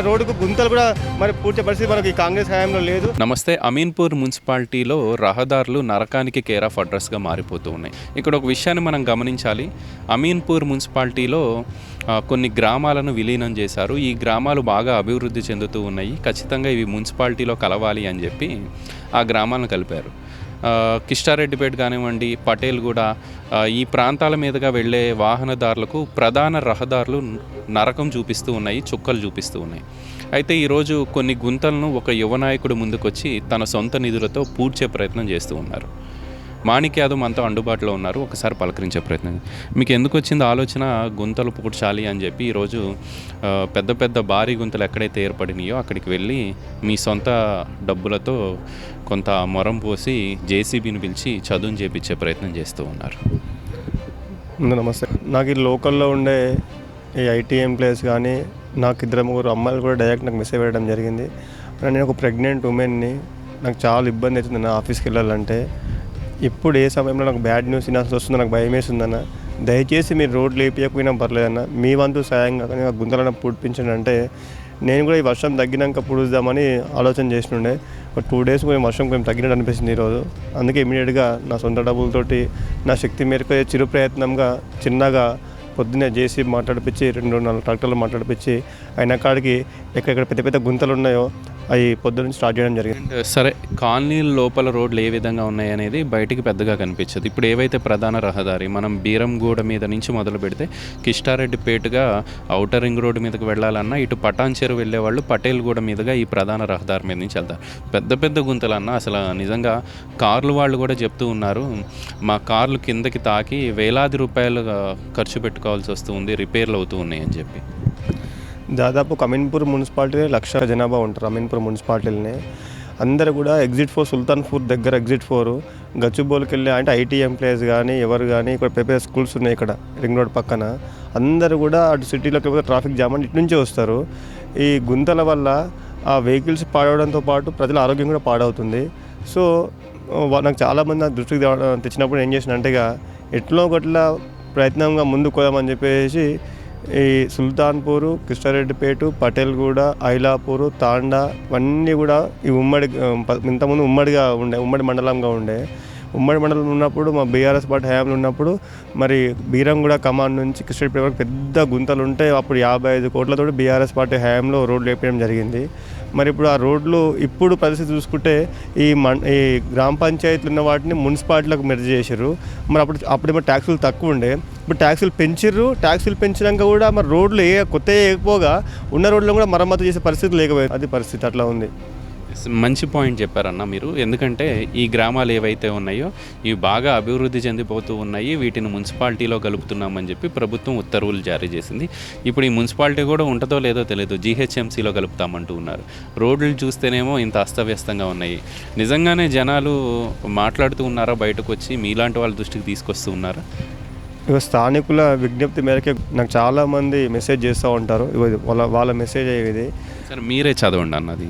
రోడ్డుకు గుంతలు కూడా మరి పూర్తి పరిస్థితి మనకి కాంగ్రెస్ హయాంలో లేదు. నమస్తే అమీన్పూర్ మున్సిపాలిటీలో రహదారులు నరకానికి కేర్ ఆఫ్ అడ్రస్గా మారిపోతూ ఉన్నాయి. ఇక్కడ ఒక విషయాన్ని మనం గమనించాలి. అమీన్పూర్ మున్సిపాలిటీలో కొన్ని గ్రామాలను విలీనం చేశారు. ఈ గ్రామాలు బాగా అభివృద్ధి చెందుతూ ఉన్నాయి. ఖచ్చితంగా ఇవి మున్సిపాలిటీలో కలవాలి అని చెప్పి ఆ గ్రామాలను కలిపారు. కిష్టారెడ్డిపేట కానివ్వండి పటేల్ కూడా ఈ ప్రాంతాల మీదుగా వెళ్ళే వాహనదారులకు ప్రధాన రహదారులు నరకం చూపిస్తూ ఉన్నాయి చుక్కలు చూపిస్తూ ఉన్నాయి. అయితే ఈరోజు కొన్ని గుంతలను ఒక యువనాయకుడు ముందుకొచ్చి తన సొంత నిధులతో పూడ్చే ప్రయత్నం చేస్తూ ఉన్నారు. మాణిక్ యాదవ్ మనతో అందుబాటులో ఉన్నారు. ఒకసారి పలకరించే ప్రయత్నం. మీకు ఎందుకు వచ్చింది ఆలోచన? గుంతలు పూడ్చాలి అని చెప్పి ఈరోజు పెద్ద పెద్ద భారీ గుంతలు ఎక్కడైతే ఏర్పడినాయో అక్కడికి వెళ్ళి మీ సొంత డబ్బులతో కొంత మొరం పోసి జేసీబీని పిలిచి చదువుని చేపించే ప్రయత్నం చేస్తూ ఉన్నారు. నమస్తే. నాకు ఈ లోకల్లో ఉండే ఈ ఐటీ ఎంప్లాయీస్ కానీ నాకు ఇద్దరు ముగ్గురు అమ్మాయిలు కూడా డైరెక్ట్ నాకు మెసేజ్ పెట్టడం జరిగింది. నేను ఒక ప్రెగ్నెంట్ ఉమెన్ని నాకు చాలా ఇబ్బంది అవుతుంది నా ఆఫీస్కి వెళ్ళాలంటే. ఇప్పుడు ఏ సమయంలో నాకు బ్యాడ్ న్యూస్ వినాల్సి వస్తుందో నాకు భయం వేస్తుందన్న దయచేసి మీరు రోడ్లు లేపియకపోయినా పర్లేదన్న మీ వంతు సాయంగా కానీ నాకు గుంతలను పుడిపించండి అంటే నేను కూడా ఈ వర్షం తగ్గినాక పుడుద్దామని ఆలోచన చేసినుండే ఒక టూ డేస్ కొంచెం వర్షం కొంచెం తగ్గినట్టు అనిపిస్తుంది ఈరోజు. అందుకే ఇమీడియట్గా నా సొంత డబ్బులతోటి నా శక్తి మేరకు చిరు ప్రయత్నంగా చిన్నగా పొద్దున్నే చేసి మాట్లాడిపించి రెండు నాలుగు ట్రాక్టర్లు మాట్లాడిపించి అయిన కాడికి ఎక్కడెక్కడ పెద్ద పెద్ద గుంతలు ఉన్నాయో అవి పొద్దున్న నుంచి స్టార్ట్ చేయడం జరిగింది. సరే కాలనీ లోపల రోడ్లు ఏ విధంగా ఉన్నాయి అనేది బయటికి పెద్దగా కనిపించదు. ఇప్పుడు ఏవైతే ప్రధాన రహదారి మనం బీరంగూడ మీద నుంచి మొదలు పెడితే కిష్టారెడ్డిపేటగా ఔటర్ రింగ్ రోడ్డు మీదకి వెళ్ళాలన్నా ఇటు పటాన్ చెరువు వెళ్ళే వాళ్ళు పటేల్గూడ మీదుగా ఈ ప్రధాన రహదారి మీద నుంచి వెళ్తారు. పెద్ద పెద్ద గుంతలన్నా అసలు నిజంగా కార్లు వాళ్ళు కూడా చెప్తూ ఉన్నారు. మా కార్లు కిందకి తాకి వేలాది రూపాయలు ఖర్చు పెట్టుకోవాల్సి వస్తుంది రిపేర్లు అవుతూ ఉన్నాయి అని చెప్పి. దాదాపు అమీన్పూర్ మున్సిపాలిటీ లక్ష జనాభా ఉంటారు అమీన్పూర్ మున్సిపాలిటీలోనే. అందరూ కూడా ఎగ్జిట్ ఫోర్ సుల్తాన్పూర్ దగ్గర ఎగ్జిట్ ఫోర్ గచ్చిబౌలికి వెళ్ళి అంటే ఐటీ ఎంప్లాయీస్ కానీ ఎవరు కానీ ఇక్కడ పెద్ద స్కూల్స్ ఉన్నాయి ఇక్కడ రింగ్ రోడ్ పక్కన. అందరూ కూడా అటు సిటీలోకి పోతే ట్రాఫిక్ జామ్ అని ఇటు నుంచే వస్తారు. ఈ గుంతల వల్ల ఆ వెహికల్స్ పాడవడంతో పాటు ప్రజల ఆరోగ్యం కూడా పాడవుతుంది. సో నాకు చాలామంది నా దృష్టికి తెచ్చినప్పుడు ఏం చేసిన అంటే ఇక ఎట్లో ఒకట్లా ప్రయత్నంగా ముందుకు పోదామని చెప్పేసి ఈ సుల్తాన్పూరు కృష్ణారెడ్డిపేట పటేల్గూడ ఐలాపూరు తాండా ఇవన్నీ కూడా ఈ ఉమ్మడి ఇంతకుముందు ఉమ్మడిగా ఉండే ఉమ్మడి మండలంగా ఉండే. ఉమ్మడి మండలం ఉన్నప్పుడు మా బీఆర్ఎస్ పార్టీ హయాంలో ఉన్నప్పుడు మరి బీరంగూడ కమాండ్ నుంచి కృష్ణారెడ్డిపేట వరకు పెద్ద గుంతలు ఉంటే అప్పుడు యాభై ఐదు కోట్లతో బీఆర్ఎస్ పార్టీ హయాంలో రోడ్లు వేపించడం జరిగింది. మరి ఇప్పుడు ఆ రోడ్లు ఇప్పుడు పరిస్థితి చూసుకుంటే ఈ మన్ ఈ గ్రామ పంచాయతీలు ఉన్న వాటిని మున్సిపాలిటీలకు మెర్జ్ చేశారు. మరి అప్పుడు అప్పుడేమో ట్యాక్సులు తక్కువ ఉండే. ఇప్పుడు ట్యాక్సులు పెంచిర్రు. ట్యాక్సులు పెంచినాక కూడా మరి రోడ్లు ఏ కొత్త వేయకపోగా ఉన్న రోడ్లను కూడా మరమ్మతు చేసే పరిస్థితి లేకపోయింది అది పరిస్థితి అట్లా ఉంది. మంచి పాయింట్ చెప్పారన్న మీరు. ఎందుకంటే ఈ గ్రామాలు ఏవైతే ఉన్నాయో ఇవి బాగా అభివృద్ధి చెందిపోతూ ఉన్నాయి. వీటిని మున్సిపాలిటీలో కలుపుతున్నామని చెప్పి ప్రభుత్వం ఉత్తర్వులు జారీ చేసింది. ఇప్పుడు ఈ మున్సిపాలిటీ కూడా ఉంటుందో లేదో తెలియదు జీహెచ్ఎంసీలో కలుపుతామంటూ ఉన్నారు. రోడ్లు చూస్తేనేమో ఇంత అస్తవ్యస్తంగా ఉన్నాయి. నిజంగానే జనాలు మాట్లాడుతూ ఉన్నారా? బయటకు వచ్చి మీలాంటి వాళ్ళ దృష్టికి తీసుకొస్తూ ఉన్నారా? ఇక స్థానికుల విజ్ఞప్తి మేరకే నాకు చాలామంది మెసేజ్ చేస్తూ ఉంటారు. వాళ్ళ వాళ్ళ మెసేజ్ ఇది సరే మీరే చదవండి అన్నది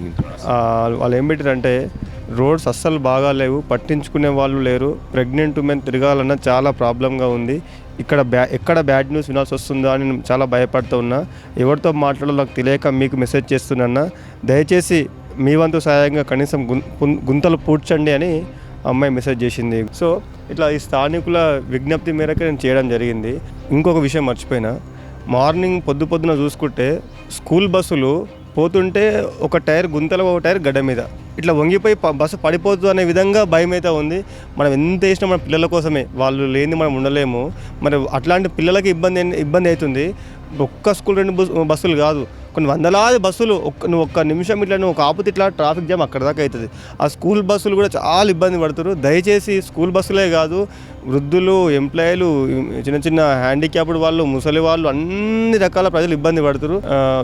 వాళ్ళు ఏం పెట్టారంటే రోడ్స్ అస్సలు బాగా లేవు పట్టించుకునే వాళ్ళు లేరు ప్రెగ్నెంట్ ఉమెన్ తిరగాలన్నా చాలా ప్రాబ్లంగా ఉంది. ఇక్కడ బ్యా ఎక్కడ బ్యాడ్ న్యూస్ వినాల్సి వస్తుందా అని నేను చాలా భయపడుతూ ఉన్నా. ఎవరితో మాట్లాడాలో నాకు తెలియక మీకు మెసేజ్ చేస్తున్నా దయచేసి మీ వంతు సహాయంగా కనీసం గుం- గుం- గుంతలు పూడ్చండి అని అమ్మాయి మెసేజ్ చేసింది. సో ఇట్లా ఈ స్థానికుల విజ్ఞప్తి మేరకు నేను చేయడం జరిగింది. ఇంకొక విషయం మర్చిపోయినా. మార్నింగ్ పొద్దు పొద్దున చూసుకుంటే స్కూల్ బస్సులు పోతుంటే ఒక టైర్ గుంతలో ఒక టైర్ గడ్డ మీద. ఇట్లా వంగిపోయి బస్సు పడిపోదు అనే విధంగా భయం అయితే ఉంది. మనం ఎంత వేసినా మన పిల్లల కోసమే. వాళ్ళు లేని మనం ఉండలేము. మరి అట్లాంటి పిల్లలకి ఇబ్బంది ఇబ్బంది అవుతుంది. ఒక్క స్కూల్ రెండు బస్సులు కాదు. కొన్ని వందలాది బస్సులు ఒక్క నువ్వు ఒక్క నిమిషం ఇట్లా నువ్వు ఒక ఇట్లా ట్రాఫిక్ జామ్ అక్కడ దాకా అవుతుంది. ఆ స్కూల్ బస్సులు కూడా చాలా ఇబ్బంది పడుతారు దయచేసి స్కూల్ బస్సులే కాదు వృద్ధులు ఎంప్లాయీలు చిన్న చిన్న హ్యాండిక్యాప్డ్ వాళ్ళు ముసలి వాళ్ళు అన్ని రకాల ప్రజలు ఇబ్బంది పడుతున్నారు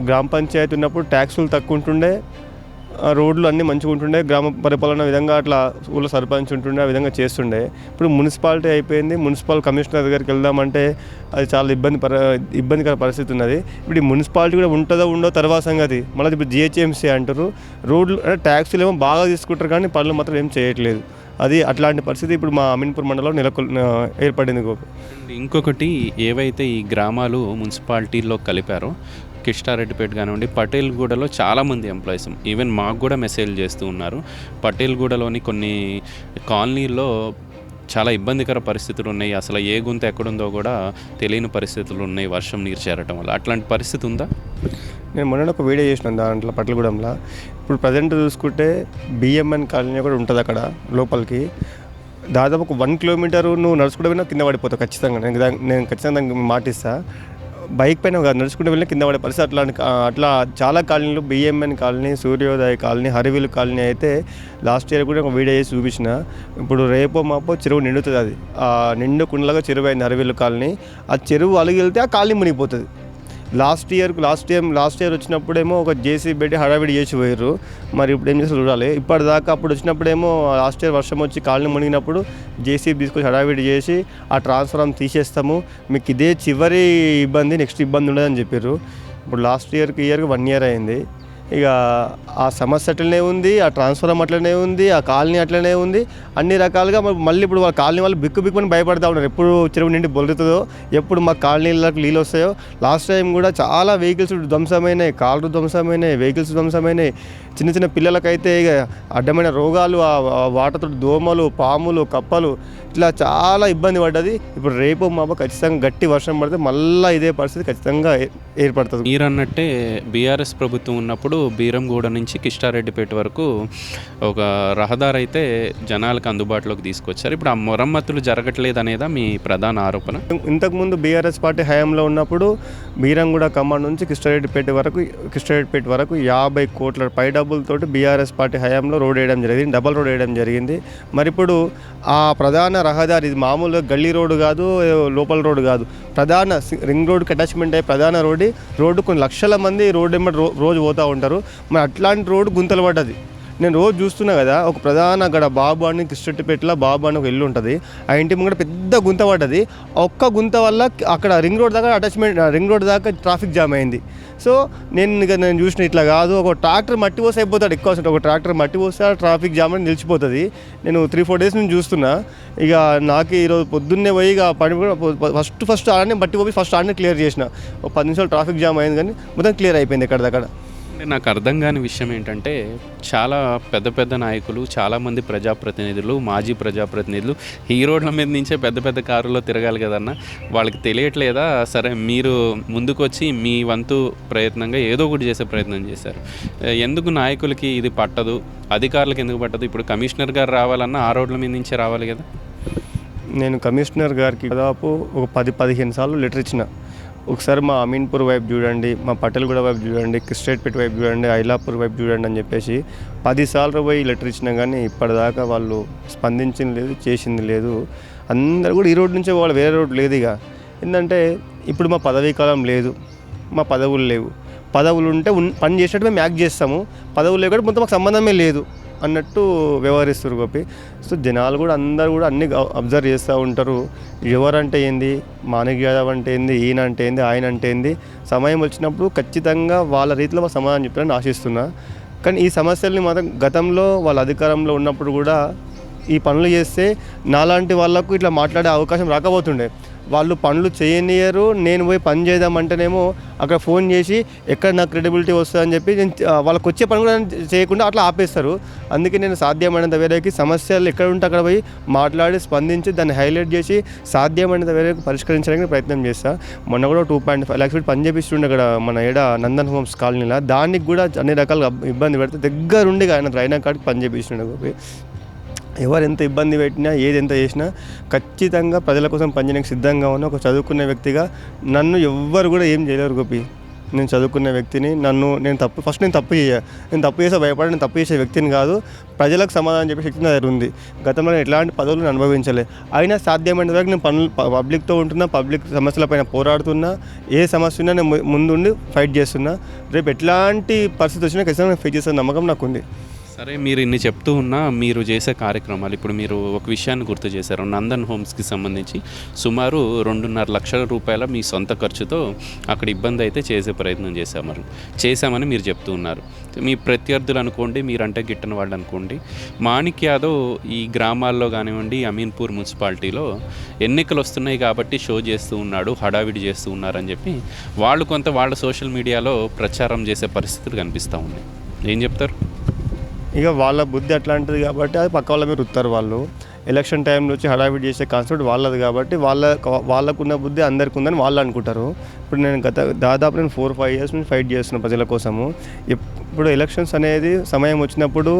గ్రామ పంచాయతీ ఉన్నప్పుడు ట్యాక్సులు తక్కువ ఉంటుండే. రోడ్లు అన్నీ మంచిగా ఉంటుండే గ్రామ పరిపాలన విధంగా అట్లా ఊళ్ళో సర్పంచ్ ఉంటుండే ఆ విధంగా చేస్తుండే. ఇప్పుడు మున్సిపాలిటీ అయిపోయింది మున్సిపల్ కమిషనర్ దగ్గరికి వెళ్దామంటే అది చాలా ఇబ్బంది పర ఇబ్బందికర పరిస్థితి ఉన్నది. ఇప్పుడు ఈ మున్సిపాలిటీ కూడా ఉంటుందో ఉండో తర్వాత సంగతి. మళ్ళీ ఇప్పుడు జిహెచ్ఎంసీ అంటారు రోడ్లు అంటే ట్యాక్సీలు ఏమో బాగా తీసుకుంటారు కానీ పనులు మాత్రం ఏం చేయట్లేదు. అది అట్లాంటి పరిస్థితి ఇప్పుడు మా అమీన్పూర్ మండలం నెలకొల్ ఏర్పడింది గోపి. ఇంకొకటి ఏవైతే ఈ గ్రామాలు మున్సిపాలిటీలో కలిపారో కిష్టారెడ్డిపేట కానివ్వండి పటేల్గూడలో చాలామంది ఎంప్లాయీస్ ఈవెన్ మాకు కూడా మెసేజ్ చేస్తూ ఉన్నారు. పటేల్గూడలోని కొన్ని కాలనీల్లో చాలా ఇబ్బందికర పరిస్థితులు ఉన్నాయి. అసలు ఏ గుంత ఎక్కడుందో కూడా తెలియని పరిస్థితులు ఉన్నాయి వర్షం నీరు చేరటం వల్ల. అట్లాంటి పరిస్థితి ఉందా? నేను మొన్న ఒక వీడియో చేసిన దాంట్లో పట్లగూడెంలో. ఇప్పుడు ప్రజెంట్ చూసుకుంటే బిఎంఎన్ కాలనీ కూడా ఉంటుంది అక్కడ లోపలికి. దాదాపు ఒక వన్ కిలోమీటర్ నువ్వు నడుచుకుంటే కింద పడిపోతావు ఖచ్చితంగా. నేను నేను ఖచ్చితంగా దానికి మాటిస్తా. బైక్ పైన కాదు నడుచుకుంటూ వెళ్ళిన కింద పడే పరిస్థితి అట్లా అట్లా చాలా కాలనీలు BMN colony Suryodaya colony Harivil colony అయితే లాస్ట్ ఇయర్ కూడా ఒక వీడియో చేసి చూపించిన. ఇప్పుడు రేపో మాపో చెరువు నిండుతుంది అది. ఆ నిండు కుండలాగా చెరువు అయింది హరివిల్ కాలనీ. ఆ చెరువు అలిగి వెళ్తే ఆ కాలనీ మునిగిపోతుంది. Last year last year last year వచ్చినప్పుడేమో ఒక జేసీ పెట్టి హడావిడి చేసి పోయారు మరి ఇప్పుడు ఏం చేస్తారు చూడాలి. ఇప్పటిదాకా అప్పుడు వచ్చినప్పుడేమో లాస్ట్ ఇయర్ వర్షం వచ్చి కాలనీ మునిగినప్పుడు జేసీబీ తీసుకొచ్చి హడావిడి చేసి ఆ ట్రాన్స్ఫారం తీసేస్తాము. మీకు ఇదే చివరి ఇబ్బంది నెక్స్ట్ ఇబ్బంది ఉండదని చెప్పారు ఇప్పుడు లాస్ట్ ఇయర్కి ఇయర్కి వన్ ఇయర్ అయింది. ఇక ఆ సమస్య అట్లనే ఉంది ఆ ట్రాన్స్ఫారం అట్లనే ఉంది ఆ కాలనీ అట్లనే ఉంది. అన్ని రకాలుగా మళ్ళీ ఇప్పుడు వాళ్ళ కాలనీ వాళ్ళు బిక్కు బిక్కుని భయపడతా ఉన్నారు. ఎప్పుడు చెరువు నిండి బొలుతుందో ఎప్పుడు మా కాలనీలకు నీళ్ళు వస్తాయో. లాస్ట్ టైం కూడా చాలా వెహికల్స్ ధ్వంసమైనాయి కార్లు ధ్వంసమైనాయి వెహికల్స్ ధ్వంసమైనాయి. చిన్న చిన్న పిల్లలకైతే ఇక అడ్డమైన రోగాలు ఆ వాటర్తో దోమలు పాములు కప్పలు ఇట్లా చాలా ఇబ్బంది పడ్డది. ఇప్పుడు రేపు మాప ఖచ్చితంగా గట్టి వర్షం పడితే మళ్ళీ ఇదే పరిస్థితి ఖచ్చితంగా ఏర్పడుతుంది. మీరు అన్నట్టే బీఆర్ఎస్ ప్రభుత్వం ఉన్నప్పుడు బీరంగూడ నుంచి కిష్టారెడ్డిపేట వరకు ఒక రహదారి అయితే జనాలకు అందుబాటులోకి తీసుకొచ్చారు. ఇప్పుడు ఆ మరమ్మతులు జరగట్లేదు అనేదా మీ ప్రధాన ఆరోపణ? ఇంతకుముందు బీఆర్ఎస్ పార్టీ హయాంలో ఉన్నప్పుడు బీరంగూడ ఖమ్మం నుంచి కృష్ణారెడ్డిపేట వరకు కృష్ణారెడ్డిపేట వరకు యాభై కోట్ల పై డబ్బులతోటి బీఆర్ఎస్ పార్టీ హయాంలో రోడ్ వేయడం జరిగింది డబల్ రోడ్ వేయడం జరిగింది. మరి ఇప్పుడు ఆ ప్రధాన రహదారి ఇది మామూలుగా గల్లీ రోడ్డు కాదు లోపల రోడ్డు కాదు. ప్రధాన రింగ్ రోడ్కి అటాచ్మెంట్ అయ్యే ప్రధాన రోడ్డు. రోడ్డు కొన్ని లక్షల మంది రోడ్డు రో రోజు పోతూ ఉంటారు. మరి అట్లాంటి రోడ్డు గుంతలు పడ్డది. నేను రోజు చూస్తున్నా కదా ఒక ప్రధాన అక్కడ బాబు అని కృష్ణట్టిపేటలో బాబు అని ఒక ఇల్లు ఉంటుంది. ఆ ఇంటి ముంగట పెద్ద గుంత పడ్డది. ఒక్క గుంత వల్ల అక్కడ రింగ్ రోడ్ దాకా అటాచ్మెంట్ రింగ్ రోడ్ దాకా ట్రాఫిక్ జామ్ అయింది. సో నేను ఇక నేను చూసిన ఇట్లా కాదు. ఒక ట్రాక్టర్ మట్టి పోసి అయిపోతాడు ఎక్కువ ఒక ట్రాక్టర్ మట్టి పోస్తే ట్రాఫిక్ జామ్ అని నిలిచిపోతుంది. నేను త్రీ ఫోర్ డేస్ నుంచి చూస్తున్నా. ఇక నాకు ఈరోజు పొద్దున్నే పోయి ఇక పని ఫస్ట్ ఫస్ట్ ఆడనే మట్టి పోయి ఫస్ట్ ఆడనే క్లియర్ చేసిన. ఒక పది నిమిషాలు ట్రాఫిక్ జామ్ అయింది కానీ మొత్తం క్లియర్ అయిపోయింది ఎక్కడిదక్కడ. అంటే నాకు అర్థం కాని విషయం ఏంటంటే చాలా పెద్ద పెద్ద నాయకులు చాలామంది ప్రజాప్రతినిధులు మాజీ ప్రజాప్రతినిధులు ఈ రోడ్ల మీద నుంచే పెద్ద పెద్ద కారులో తిరగాలి కదన్న. వాళ్ళకి తెలియట్లేదా? సరే మీరు ముందుకొచ్చి మీ వంతు ప్రయత్నంగా ఏదో ఒకటి చేసే ప్రయత్నం చేశారు. ఎందుకు నాయకులకి ఇది పట్టదు? అధికారులకు ఎందుకు పట్టదు? ఇప్పుడు కమిషనర్ గారు రావాలన్నా ఆ రోడ్ల మీద నుంచే రావాలి కదా. నేను కమిషనర్ గారికి దాదాపు ఒక పది పదిహేను సార్లు లెటర్ ఇచ్చిన. ఒకసారి మా అమీన్పూర్ వైపు చూడండి మా పటేల్గూడ వైపు చూడండి కిస్టేట్పేట వైపు చూడండి ఐలాపూర్ వైపు చూడండి అని చెప్పేసి పదిసార్లు పోయి లెటర్ ఇచ్చినా కానీ ఇప్పటిదాకా వాళ్ళు స్పందించింది లేదు చేసింది లేదు. అందరు కూడా ఈ రోడ్ నుంచే వాళ్ళు వేరే రోడ్ లేదు ఇక. ఏంటంటే ఇప్పుడు మా పదవీ కాలం లేదు మా పదవులు లేవు. పదవులు ఉంటే పని చేసినట్టు మేము యాక్ట్ చేస్తాము. పదవులు లేకుండా మొత్తం మాకు సంబంధమే లేదు. అన్నట్టు వ్యవహరిస్తారు గోపి. సో జనాలు కూడా అందరు కూడా అన్ని అబ్జర్వ్ చేస్తూ ఉంటారు. ఎవరంటే ఏంది? మాణిక్ యాదవ్ అంటే ఏంది? ఈయన అంటే ఏంది? ఆయన అంటే ఏంది? సమయం వచ్చినప్పుడు ఖచ్చితంగా వాళ్ళ రీతిలో వాళ్ళు సమాధానం చెప్పాలని ఆశిస్తున్నా. కానీ ఈ సమస్యల్ని మాత్రం గతంలో వాళ్ళ అధికారంలో ఉన్నప్పుడు కూడా ఈ పనులు చేస్తే నాలాంటి వాళ్ళకు ఇట్లా మాట్లాడే అవకాశం రాకపోతుండే. వాళ్ళు పనులు చేయనియరు నేను పోయి పని చేద్దామంటేనేమో అక్కడ ఫోన్ చేసి ఎక్కడ నాకు క్రెడిబిలిటీ వస్తుందని చెప్పి నేను వాళ్ళకి వచ్చే పని కూడా చేయకుండా అట్లా ఆపేస్తారు. అందుకే నేను సాధ్యమైనంత వేరేకి సమస్యలు ఎక్కడ ఉంటే అక్కడ పోయి మాట్లాడి స్పందించి దాన్ని హైలైట్ చేసి సాధ్యమైనంత వేరేకి పరిష్కరించడానికి ప్రయత్నం చేస్తాను మొన్న కూడా two point five lakhs feet పని చేపిస్తుండే అక్కడ మన ఏడ నందన్ హోమ్స్ కాలనీలో. దానికి కూడా అన్ని రకాల ఇబ్బంది పెడితే దగ్గరుండి ఆయన రైనా కార్డ్కి పని చేపిస్తుండే ఎవరు ఎంత ఇబ్బంది పెట్టినా ఏది ఎంత చేసినా ఖచ్చితంగా ప్రజల కోసం పనిచేయడానికి సిద్ధంగా ఉన్న ఒక చదువుకునే వ్యక్తిగా నన్ను ఎవ్వరు కూడా ఏం చేయలేరు గోపి. నేను చదువుకునే వ్యక్తిని నన్ను నేను తప్పు ఫస్ట్ నేను తప్పు చేయ నేను తప్పు చేసే భయపడి నేను తప్పు చేసే వ్యక్తిని కాదు ప్రజలకు సమాధానం చెప్పే శక్తి నా దగ్గర ఉంది. గతంలో నేను ఎలాంటి పదవులు నేను అనుభవించలే. అయినా సాధ్యమైన వరకు నేను పనులు పబ్లిక్తో ఉంటున్నా పబ్లిక్ సమస్యలపైన పోరాడుతున్నా ఏ సమస్య ఉన్నా నేను ముందుండి ఫైట్ చేస్తున్నా. రేపు ఎట్లాంటి పరిస్థితి వచ్చినా ఖచ్చితంగా ఫేస్ చేసే నమ్మకం నాకు ఉంది సరే మీరు ఇన్ని చెప్తూ ఉన్నా మీరు చేసే కార్యక్రమాలు ఇప్పుడు మీరు ఒక విషయాన్ని గుర్తు చేశారు నందన్ హోమ్స్కి సంబంధించి. సుమారు రెండున్నర లక్షల రూపాయల మీ సొంత ఖర్చుతో అక్కడ ఇబ్బంది అయితే చేసే ప్రయత్నం చేశామరు చేశామని మీరు చెప్తూ ఉన్నారు. మీ ప్రత్యర్థులు అనుకోండి మీరంటే గిట్టని వాళ్ళు అనుకోండి. మాణిక్ యాదవ్ ఈ గ్రామాల్లో కానివ్వండి అమీన్పూర్ మున్సిపాలిటీలో ఎన్నికలు వస్తున్నాయి కాబట్టి షో చేస్తూ ఉన్నాడు హడావిడి చేస్తూ ఉన్నారని చెప్పి వాళ్ళు కొంత వాళ్ళ సోషల్ మీడియాలో ప్రచారం చేసే పరిస్థితులు కనిపిస్తూ ఉన్నాయి. ఏం చెప్తారు? ఇక వాళ్ళ బుద్ధి అట్లాంటిది కాబట్టి అది పక్క వాళ్ళ మీద రుత్తారు వాళ్ళు. ఎలక్షన్ టైంలో వచ్చి హడావిడి చేసే కాన్సెప్ట్ వాళ్ళది కాబట్టి వాళ్ళ వాళ్ళకున్న బుద్ధి అందరికి ఉందని వాళ్ళు అనుకుంటారు. ఇప్పుడు నేను గత దాదాపు నేను ఫోర్ ఫైవ్ ఇయర్స్ నుంచి ఫైట్ చేస్తున్నాను ప్రజల కోసము. ఇప్పుడు ఎలక్షన్స్ అనేది సమయం వచ్చినప్పుడు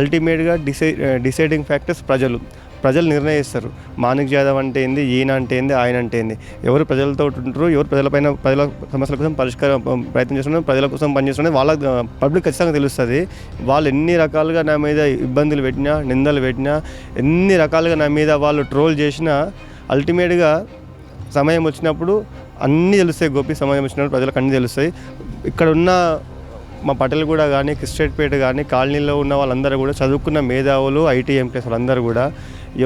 అల్టిమేట్గా డిసై డిసైడింగ్ ఫ్యాక్టర్స్ ప్రజలు. ప్రజలు నిర్ణయిస్తారు. మానిక్ జాదవ్ అంటే ఏంది? ఈయన అంటే ఏంది? ఆయన అంటే ఏంది? ఎవరు ప్రజలతో ఉంటారు ఎవరు ప్రజలపైన ప్రజల సమస్యల కోసం పరిష్కారం ప్రయత్నం చేస్తున్నారు ప్రజల కోసం పనిచేస్తున్నారు వాళ్ళ పబ్లిక్ ఖచ్చితంగా తెలుస్తుంది. వాళ్ళు ఎన్ని రకాలుగా నా మీద ఇబ్బందులు పెట్టినా నిందలు పెట్టినా ఎన్ని రకాలుగా నా మీద వాళ్ళు ట్రోల్ చేసినా అల్టిమేట్గా సమయం వచ్చినప్పుడు అన్నీ తెలుస్తాయి గోపి. సమయం వచ్చినప్పుడు ప్రజలకు అన్నీ తెలుస్తాయి. ఇక్కడ ఉన్న మా పటేల్ కూడా కానీ క్రిస్టేట్పేట కానీ కాలనీలో ఉన్న వాళ్ళందరూ కూడా చదువుకున్న మేధావులు ఐటీ ఎంప్లాయీస్ వాళ్ళందరూ కూడా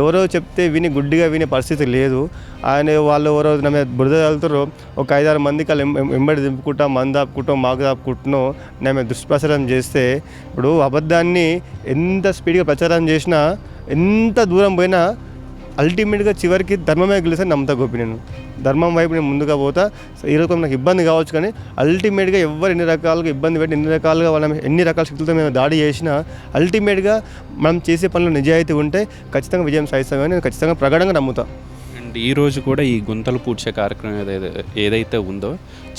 ఎవరో చెప్తే విని గుడ్డిగా వినే పరిస్థితి లేదు. ఆయన వాళ్ళు ఎవరో నా మీద బురద చల్లుతారో ఒక ఐదారు మందికి వాళ్ళు ఎంబడి దింపుకుంటా మంది దాపుకుంటాం మాకు దాపుకుంటున్నాం నా మీద దుష్ప్రచారం చేస్తే ఇప్పుడు అబద్ధాన్ని ఎంత స్పీడ్గా ప్రచారం చేసినా ఎంత దూరం పోయినా అల్టిమేట్గా చివరికి ధర్మమే గెలిస్తే నమ్ముతా గోపి నేను. ధర్మం వైపు నేను ముందుగా పోతా. ఈ ఈరోజు నాకు ఇబ్బంది కావచ్చు కానీ అల్టిమేట్గా ఎవరు ఎన్ని రకాలుగా ఇబ్బంది పెట్టి ఎన్ని రకాలుగా వాళ్ళ ఎన్ని రకాల శక్తులతో మేము దాడి చేసినా అల్టిమేట్గా మనం చేసే పనులు నిజాయితీ ఉంటే ఖచ్చితంగా విజయం సాధిస్తామని నేను ఖచ్చితంగా ప్రగాఢంగా నమ్ముతాను అండ్ ఈరోజు కూడా ఈ గుంతలు పూడ్చే కార్యక్రమం ఏదైతే ఏదైతే ఉందో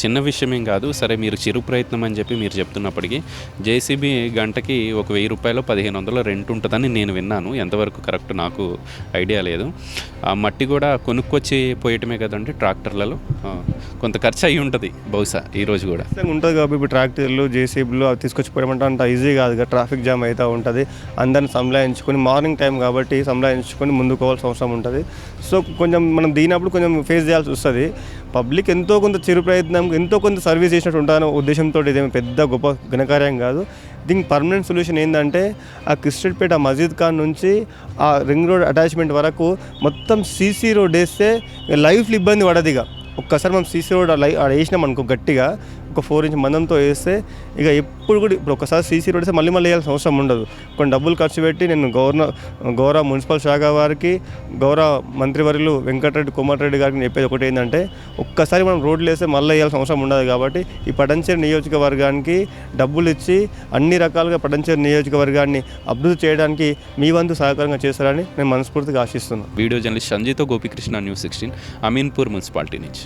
చిన్న విషయమేం కాదు. సరే మీరు చిరు ప్రయత్నం అని చెప్పి మీరు చెప్తున్నప్పటికీ జేసీబీ గంటకి ఒక వెయ్యి రూపాయలు పదిహేను వందల రెంట్ ఉంటుందని నేను విన్నాను. ఎంతవరకు కరెక్ట్ నాకు ఐడియా లేదు. ఆ మట్టి కూడా కొనుక్కొచ్చి పోయటమే కదండి ట్రాక్టర్లలో. కొంత ఖర్చు అయి ఉంటుంది బహుశా ఈరోజు కూడా. ఉంటుంది కాబట్టి ఇప్పుడు ట్రాక్టర్లు జేసీబీలు అవి తీసుకొచ్చి పోయమంటే అంత ఈజీ కాదు. ట్రాఫిక్ జామ్ అవుతూ ఉంటుంది. అందరిని సంలాయించుకొని మార్నింగ్ టైం కాబట్టి సంలాయించుకొని ముందుకోవాల్సిన అవసరం ఉంటుంది. సో కొంచెం మనం దిగినప్పుడు కొంచెం ఫేస్ చేయాల్సి వస్తుంది. పబ్లిక్ ఎంతో కొంత చిరు ప్రయత్నం ఎంతో కొంత సర్వీస్ చేసినట్టు ఉంటాను ఉద్దేశంతో ఇదేమి పెద్ద గొప్ప ఘనకార్యం కాదు. దీనికి పర్మనెంట్ సొల్యూషన్ ఏంటంటే ఆ క్రిస్టల్పేట మజీద్ ఖాన్ నుంచి ఆ రింగ్ రోడ్ అటాచ్మెంట్ వరకు మొత్తం సీసీ రోడ్ వేస్తే లైఫ్లు ఇబ్బంది పడదు ఇక. ఒక్కసారి మనం సీసీ రోడ్ లై ఆడ వేసినాం అనుకో గట్టిగా ఒక ఫోర్ ఇంచ్ మందంతో వేస్తే ఇక ఎప్పుడు కూడా ఇప్పుడు ఒకసారి సీసీ రోడ్ వేస్తే మళ్ళీ మళ్ళీ వేయాల్సిన అవసరం ఉండదు. కొన్ని డబ్బులు ఖర్చు పెట్టి నేను గవర్నర్ గౌరవ మున్సిపల్ శాఖ వారికి గౌరవ మంత్రివర్యులు వెంకటరెడ్డి కోమటిరెడ్డి గారికి చెప్పేది ఒకటి ఏంటంటే ఒక్కసారి మనం రోడ్లు వేస్తే మళ్ళీ వేయాల్సిన అవసరం ఉండదు కాబట్టి ఈ పడంచేరు నియోజకవర్గానికి డబ్బులు ఇచ్చి అన్ని రకాలుగా పడంచేరు నియోజకవర్గాన్ని అభివృద్ధి చేయడానికి మీ వంతు సహకారంగా చేస్తారని నేను మనస్ఫూర్తిగా ఆశిస్తున్నాను. Video journalist సంజయ్తో Gopikrishna news sixteen Ameenpur municipality నుంచి.